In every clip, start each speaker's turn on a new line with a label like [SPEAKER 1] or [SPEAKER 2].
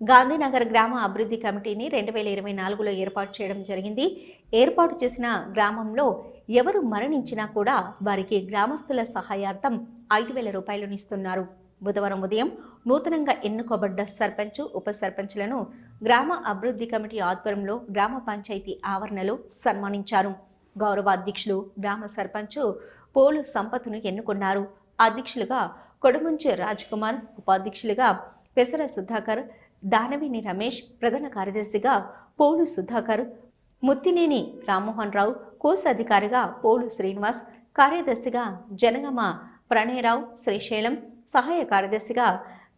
[SPEAKER 1] గాంధీనగర్ గ్రామ అభివృద్ధి కమిటీని రెండు వేల ఇరవై నాలుగులో ఏర్పాటు చేయడం జరిగింది. ఏర్పాటు చేసిన గ్రామంలో ఎవరు మరణించినా కూడా వారికి గ్రామస్తుల సహాయార్థం ఐదు వేల రూపాయలను ఇస్తున్నారు. బుధవారం ఉదయం నూతనంగా ఎన్నుకోబడ్డ సర్పంచ్ ఉప సర్పంచ్లను గ్రామ అభివృద్ధి కమిటీ ఆధ్వర్యంలో గ్రామ పంచాయతీ ఆవరణలో సన్మానించారు. గౌరవ అధ్యక్షులు గ్రామ సర్పంచ్ పోలు సంపత్ను ఎన్నుకున్నారు. అధ్యక్షులుగా కొడుమంచి రాజ్ కుమార్ ఉపాధ్యక్షులుగా పెసర సుధాకర్ దానవిని రమేష్ ప్రధాన కార్యదర్శిగా పోలు సుధాకర్ ముత్తినేని రామ్మోహన్ రావు కోశాధికారిగా పోలు శ్రీనివాస్ కార్యదర్శిగా జనగమ ప్రణయరావు శ్రీశైలం సహాయ కార్యదర్శిగా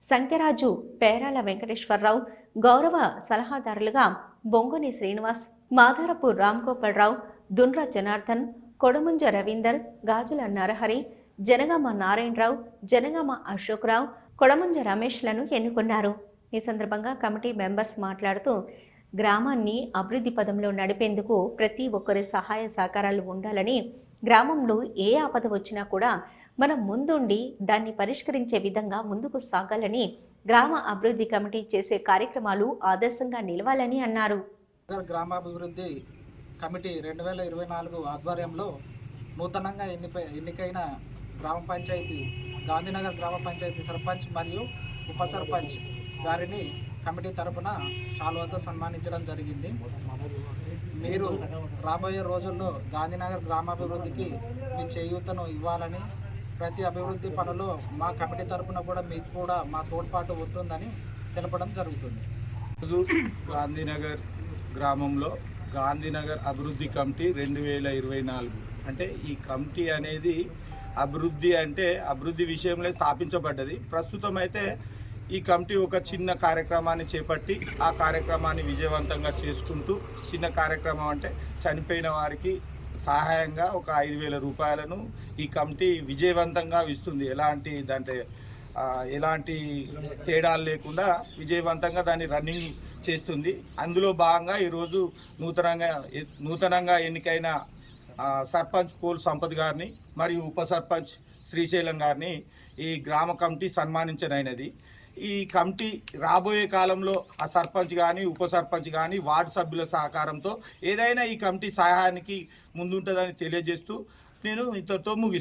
[SPEAKER 1] సంఖ్యరాజు పేరాల వెంకటేశ్వరరావు గౌరవ సలహాదారులుగా బొంగుని శ్రీనివాస్ మాధారపు రామ్గోపాలరావు దుండ్ర జనార్దన్ కొడముంజ రవీందర్ గాజుల నరహరి జనగామ నారాయణరావు జనగామ అశోక్రావు కొడముంజ రమేష్లను ఎన్నుకున్నారు. ఈ సందర్భంగా కమిటీ మెంబర్స్ మాట్లాడుతూ గ్రామాన్ని అభివృద్ధి పదంలో నడిపేందుకు ప్రతి ఒక్కరి సహాయ సహకారాలు ఉండాలని గ్రామంలో ఏ ఆపద వచ్చినా కూడా మనం ముందుండి దాన్ని పరిష్కరించే విధంగా ముందుకు సాగాలని గ్రామ అభివృద్ధి కమిటీ చేసే కార్యక్రమాలు ఆదర్శంగా నిలవాలని అన్నారు.
[SPEAKER 2] గ్రామాభివృద్ధి కమిటీ రెండు వేల ఇరవై నాలుగు ఆధ్వర్యంలో నూతనంగా ఎన్నిపై ఎన్నికైన గ్రామ పంచాయతీ గాంధీనగర్ గ్రామ పంచాయతీ సర్పంచ్ మరియు ఉప సర్పంచ్ గారిని కమిటీ తరపున శాలువాతో సన్మానించడం జరిగింది. మీరు రాబోయే రోజుల్లో గాంధీనగర్ గ్రామాభివృద్ధికి మీ చేయూతను ఇవ్వాలని ప్రతి అభివృద్ధి పనులు మా కమిటీ తరపున కూడా మీకు కూడా మా తోడ్పాటు ఉంటుందని తెలపడం జరుగుతుంది.
[SPEAKER 3] రోజు గాంధీనగర్ గ్రామంలో గాంధీనగర్ అభివృద్ధి కమిటీ రెండు వేల ఇరవై నాలుగు. అంటే ఈ కమిటీ అనేది అభివృద్ధి అంటే అభివృద్ధి విషయంలో స్థాపించబడ్డది. ప్రస్తుతం అయితే ఈ కమిటీ ఒక చిన్న కార్యక్రమాన్ని చేపట్టి ఆ కార్యక్రమాన్ని విజయవంతంగా చేసుకుంటూ చిన్న కార్యక్రమం అంటే చనిపోయిన వారికి సహాయంగా ఒక ఐదు వేల రూపాయలను ఈ కమిటీ విజయవంతంగా ఇస్తుంది. ఎలాంటి దాంట్లో ఎలాంటి తేడాలు లేకుండా విజయవంతంగా దాన్ని రన్నింగ్ చేస్తుంది. అందులో భాగంగా ఈరోజు నూతనంగా నూతనంగా ఎన్నికైన సర్పంచ్ పోల్ సంపద్ గారిని మరియు ఉప సర్పంచ్ శ్రీశైలం గారిని ఈ గ్రామ కమిటీ సన్మానించనైనది. ఈ కమిటీ రాబోయే కాలంలో ఆ సర్పంచ్ కానీ ఉప సర్పంచ్ కానీ వార్డు సభ్యుల సహకారంతో ఏదైనా ఈ కమిటీ సహాయానికి ముందుంటుందని తెలియజేస్తూ నేను ఇంతతో ముగిస్తాను